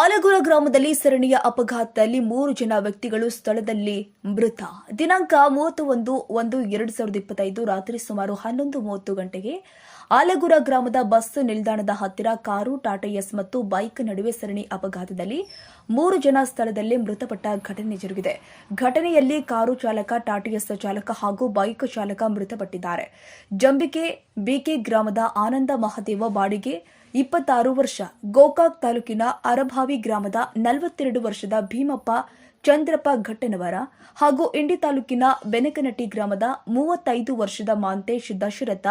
ಆಲಗೂರ ಗ್ರಾಮದಲ್ಲಿ ಸರಣಿಯ ಅಪಘಾತದಲ್ಲಿ ಮೂರು ಜನ ವ್ಯಕ್ತಿಗಳು ಸ್ಥಳದಲ್ಲಿ ಮೃತ. ದಿನಾಂಕ ಮೂವತ್ತು ಒಂದು ಒಂದು ಎರಡು ಸಾವಿರದ ಇಪ್ಪತ್ತೈದು ರಾತ್ರಿ ಸುಮಾರು ಹನ್ನೊಂದು ಮೂವತ್ತು ಗಂಟೆಗೆ ಆಲಗೂರ ಗ್ರಾಮದ ಬಸ್ ನಿಲ್ದಾಣದ ಹತ್ತಿರ ಕಾರು, ಟಾಟಾ ಎಸ್ ಮತ್ತು ಬೈಕ್ ನಡುವೆ ಸರಣಿ ಅಪಘಾತದಲ್ಲಿ ಮೂರು ಜನ ಸ್ಥಳದಲ್ಲಿ ಮೃತಪಟ್ಟ ಘಟನೆ ಜರುಗಿದೆ. ಘಟನೆಯಲ್ಲಿ ಕಾರು ಚಾಲಕ, ಟಾಟಾ ಎಸ್ ಚಾಲಕ ಹಾಗೂ ಬೈಕ್ ಚಾಲಕ ಮೃತಪಟ್ಟಿದ್ದಾರೆ. ಜಂಬಿಕೆ ಬಿಕೆ ಗ್ರಾಮದ ಆನಂದ ಮಹದೇವ ಬಾಡಿಗೆ, ಇಪ್ಪತ್ತಾರು ವರ್ಷ, ಗೋಕಾಕ್ ತಾಲೂಕಿನ ಅರಭಾವಿ ಗ್ರಾಮದ ನಲವತ್ತೆರಡು ವರ್ಷದ ಭೀಮಪ್ಪ ಚಂದ್ರಪ್ಪ ಘಟ್ಟನವರ ಹಾಗೂ ಇಂಡಿ ತಾಲೂಕಿನ ಬೆನಕನಟ್ಟಿ ಗ್ರಾಮದ ಮೂವತ್ತೈದು ವರ್ಷದ ಮಾಂತೇಶ್ ದಶರಥ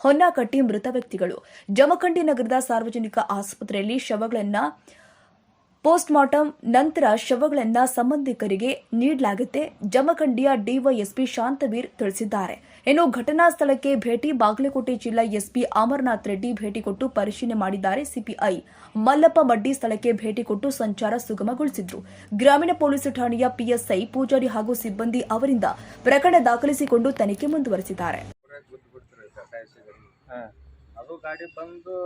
ಹೊನ್ನಾಕಟ್ಟಿ ಮೃತ ವ್ಯಕ್ತಿಗಳು. ಜಮಖಂಡಿ ನಗರದ ಸಾರ್ವಜನಿಕ ಆಸ್ಪತ್ರೆಯಲ್ಲಿ ಶವಗಳನ್ನು ಪೋಸ್ಟ್ಮಾರ್ಟಂ ನಂತರ ಶವಗಳನ್ನು ಸಂಬಂಧಿಕರಿಗೆ ನೀಡಲಾಗುತ್ತೆ. ಜಮಖಂಡಿಯ ಡಿವೈಎಸ್ಪಿ ಶಾಂತವೀರ್ ತಿಳಿಸಿದ್ದಾರೆ. ಇನ್ನು ಘಟನಾ ಸ್ಥಳಕ್ಕೆ ಭೇಟಿ ಬಾಗಲಕೋಟೆ ಜಿಲ್ಲಾ ಎಸ್ಪಿ ಅಮರನಾಥ್ ರೆಡ್ಡಿ ಭೇಟಿ ಕೊಟ್ಟು ಪರಿಶೀಲನೆ ಮಾಡಿದ್ದಾರೆ ಸಿಪಿಐ. ಮಲ್ಲಪ್ಪ ಮಡ್ಡಿ ಸ್ಥಳಕ್ಕೆ ಭೇಟಿ ಕೊಟ್ಟು ಸಂಚಾರ ಸುಗಮಗೊಳಿಸಿದ್ರು. ಗ್ರಾಮೀಣ ಪೊಲೀಸ್ ಠಾಣೆಯ ಪಿಎಸ್ಐ ಪೂಜಾರಿ ಹಾಗೂ ಸಿಬ್ಬಂದಿ ಅವರಿಂದ ಪ್ರಕರಣ ದಾಖಲಿಸಿಕೊಂಡು ತನಿಖೆ ಮುಂದುವರೆಸಿದ್ದಾರೆ. ಅದು ಗಾಡಿ ಬಂದು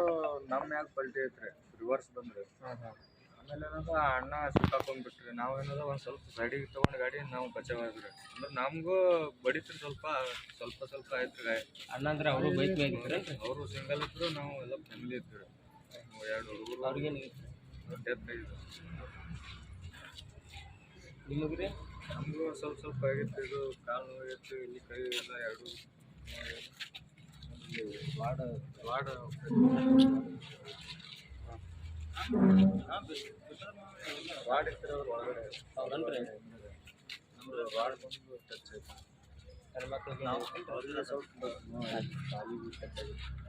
ನಮ್ಮ ಮ್ಯಾಗ ಪಲ್ಟಿ ಐತ್ರಿ. ರಿವರ್ಸ್ ಬಂದ್ರಿ ಆಮೇಲೆ ಏನದ ಅಣ್ಣ ಸುಟ್ಟಾಕೊಂಡ್ಬಿಟ್ರಿ ನಾವು ಏನದ ಒಂದು ಸ್ವಲ್ಪ ಸೈಡಿಗೆ ತೊಗೊಂಡು ಗಾಡಿ ನಾವು ಬಚಾವಾದ್ರಿ. ಅಂದ್ರೆ ನಮಗೂ ಬಡಿತ್ರಿ ಸ್ವಲ್ಪ ಸ್ವಲ್ಪ ಸ್ವಲ್ಪ ಆಯ್ತು ಗಾಯ ಅಣ್ಣ ಅಂದ್ರೆ ಅವರು ಬೈಕ್ ಮ್ಯಾಗಿದ್ರಲ್ರಿ ಅವರು ಸಿಂಗಲ್ ಇದ್ರು ನಾವು ಎಲ್ಲ ಫ್ಯಾಮಿಲಿ ಇದ್ವಿ ಎರಡು ಹುಡುಗರು. ಅವ್ರಿಗೆ ಡೆತ್ ಆಗಿದ್ರು ನಿಮಗ್ರಿ? ನಮಗೂ ಸ್ವಲ್ಪ ಸ್ವಲ್ಪ ಆಗಿತ್ತು. ಇದು ಕಾಲು ನೋವಾಗಿತ್ತು ಇಲ್ಲಿ ಕೈ ಎಲ್ಲ ಎರಡು ವಾರ್ಡ್ ವಾಡ ವಾಡ ವಾಡ್ ಇತ್ತು ಅದ್ರ ಒಳಗಡೆ ಅವ್ರನ್ರಿ ನಮ್ದು ವಾಡ್ ಬಂದು ಟಚ್ ಆಯ್ತು ಹೆಣ್ಮಕ್ಳಿಗೆ ಅವ್ರಿಗೆ ಸ್ವಲ್ಪ ಕಾಲಿಗೆ ಟಚ್ ಆಗಿತ್ತು